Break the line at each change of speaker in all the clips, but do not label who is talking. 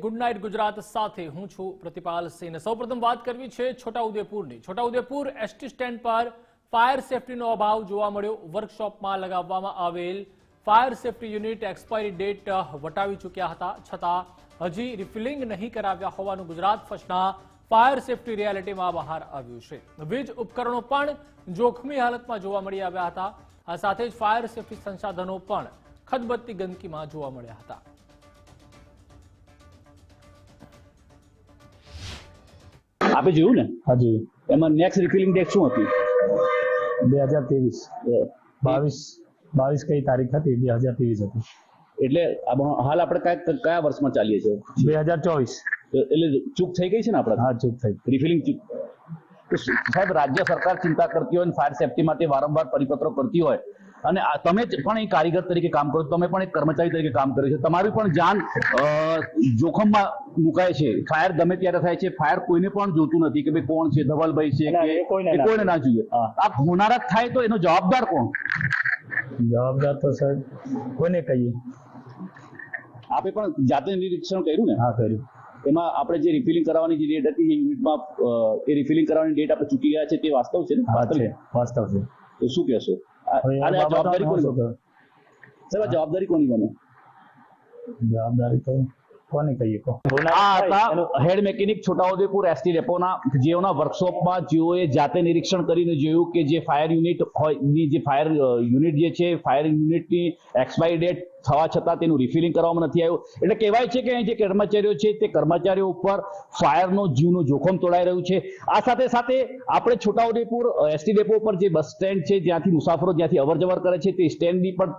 Good night Gujarat સાથે હું છું પ્રતિપાલ સિંહ. સૌપ્રથમ વાત કરવી છે છોટાઉદેપુરની. છોટાઉદેપુર એસટી સ્ટેન્ડ પર ફાયર સેફટીનો અભાવ જોવા મળ્યો. વર્કશોપમાં લગાવવામાં આવેલ fire safety unit expiry date વટાવી ચૂક્યા હતા. છતાં હજી રિફિલિંગ નહીં કરાવ્યા હોવાનું ગુજરાત ફર્સ્ટના ફાયર સેફટી રિયાલિટીમાં બહાર આવ્યું છે. વીજ ઉપકરણો પણ જોખમી હાલતમાં જોવા મળી આવ્યા હતા. આ સાથે જ ફાયર સેફટી સંસાધનો પણ ખદબત્તી ગંદકીમાં જોવા મળ્યા હતા.
આપે જોયું ને?
હાજી.
એમાં નેક્સ્ટ રિફિલિંગ ડેટ શું હતી?
બે હજાર ત્રેવીસ. બાવીસ. બાવીસ કઈ તારીખ હતી? બે હજાર ત્રેવીસ હતી.
એટલે હાલ આપણે કયા કયા વર્ષમાં ચાલીએ છીએ?
બે હજાર ચોવીસ.
એટલે ચૂક થઈ ગઈ છે ને આપણે?
હા ચૂક થઈ
રિફિલિંગ ચૂક. તો સાહેબ રાજ્ય સરકાર ચિંતા કરતી હોય ફાયર સેફટી માટે વારંવાર પરિપત્રો કરતી હોય અને તમે પણ એક કારીગર તરીકે કામ કરો તમે પણ એક કર્મચારી તરીકે કામ કર્યું છે. તમારી પણ જાન જોખમમાં મુકાય છે. ફાયર ગમે ત્યારે થાય છે ફાયર કોઈને પણ જોતું નથી કે ભાઈ કોણ છે ધવલભાઈ છે કે
કોઈને ના
જોઈએ આ હોનારત થાય તો એનો જવાબદાર કોણ?
જવાબદાર તો સાહેબ કોને કહીએ?
આપે પણ જાતે નિરીક્ષણ કર્યું ને?
હા કર્યું.
એમાં આપણે જે રિફિલિંગ કરાવવાની જે ડેટ હતી એ યુનિટમાં એ રિફિલિંગ કરાવવાની ડેટ આપણે ચૂકી ગયા છે તે વાસ્તવ છે ને?
હા
વાસ્તવિક?
છે. વાસ્તવ છે.
તો શું કહેશો? આ જવાબદારી કોની સાહેબ જવાબદારી કોની બને?
જવાબદારી તો કોને કહીએ? કો
આ હતા હેડ મેકેનિક છોટાઉદેપુર એસટી ડેપોના જેઓના વર્કશોપમાં જેઓએ જાતે નિરીક્ષણ કરીને જોયું કે જે ફાયર યુનિટ હોય જે ફાયર યુનિટ જે છે ફાયર યુનિટની એક્સપાયરી ડેટ થવા છતાં તેનું રિફિલિંગ કરવામાં નથી આવ્યું. એટલે કહેવાય છે કે અહીં જે કર્મચારીઓ છે, તે કર્મચારીઓ ઉપર ફાયરનો જીવનું જોખમ તોડાઈ રહ્યું છે. આ સાથે સાથે આપણે છોટાઉદેપુર એસટી ડેપો પર જે બસ સ્ટેન્ડ છે, જ્યાંથી મુસાફરો જ્યાંથી અવર જવર કરે છે, તે સ્ટેન્ડની પણ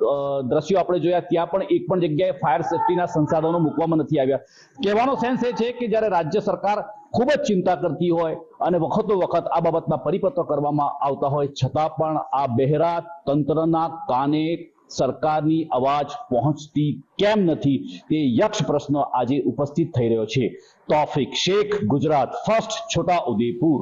દ્રશ્યો આપણે જોયા. ત્યાં પણ એક પણ જગ્યાએ ફાયર સેફટીના સંસાધનો મૂકવામાં નથી આવ્યા. કહેવાનો સેન્સ એ છે કે જ્યારે રાજ્ય સરકાર ખૂબ જ ચિંતા કરતી હોય અને વખતો વખત આ બાબતના પરિપત્ર કરવામાં આવતા હોય, છતાં પણ આ બહેરા તંત્રના કાને સરકારની અવાજ પહોંચતી કેમ નથી તે યક્ષ પ્રશ્ન આજે ઉપસ્થિત થઈ રહ્યો છે. તોફિક શેખ, ગુજરાત, ફર્સ્ટ છોટા ઉદેપુર